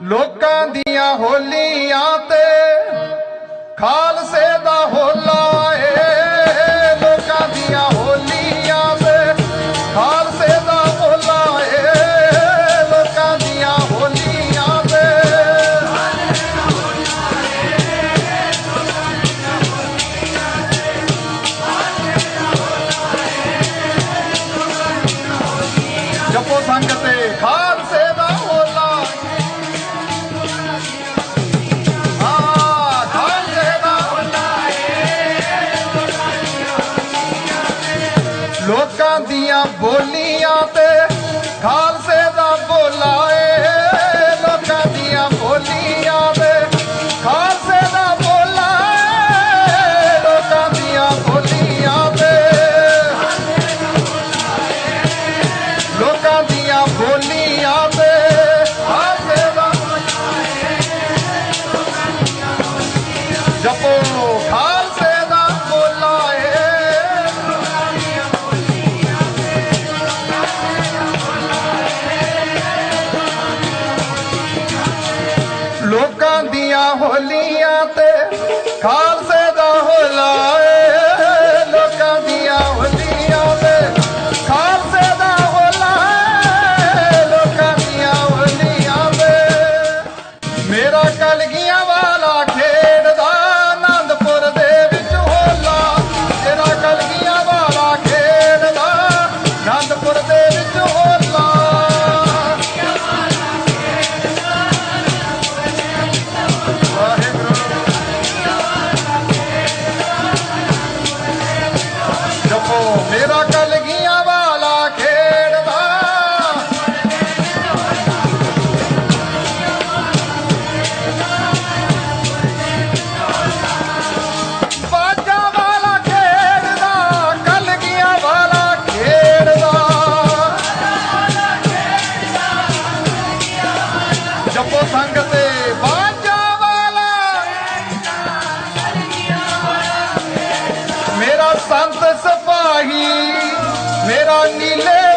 ਲੋਕਾਂ ਦੀਆਂ ਹੋਲੀਆਂ ਤੇ ਖਾਲਸੇ ਦਾ ਹੋਲਾ ਲੋਕਾਂ ਦੀਆਂ ਬੋਲੀਆਂ ਤੇ ਖਾਲਸੇ ਦਾ ਬੋਲਾ ਦੀਆਂ ਹੋਲੀਆਂ ਤੇ ਖਾਲਸੇ ਦਾ ਹੁਲਾਏ ਲੋਕਾਂ ਦੀਆਂ ਹੋਲੀਆਂ ਤੇ ਖਾਲਸੇ ਦਾ ਹੁਲਾਏ ਲੋਕਾਂ ਦੀਆਂ ਹੋਲੀਆਂ ਤੇ ਮੇਰਾ ਕਲਗੀਆਂ ਵਾਲਾ ਖੇ ਜਪੋ ਸੰਗਤ ਬਾਜਾ ਵਾਲਾ। ਮੇਰਾ ਸੰਤ ਸਪਾਹੀ ਮੇਰਾ ਨੀਲੇ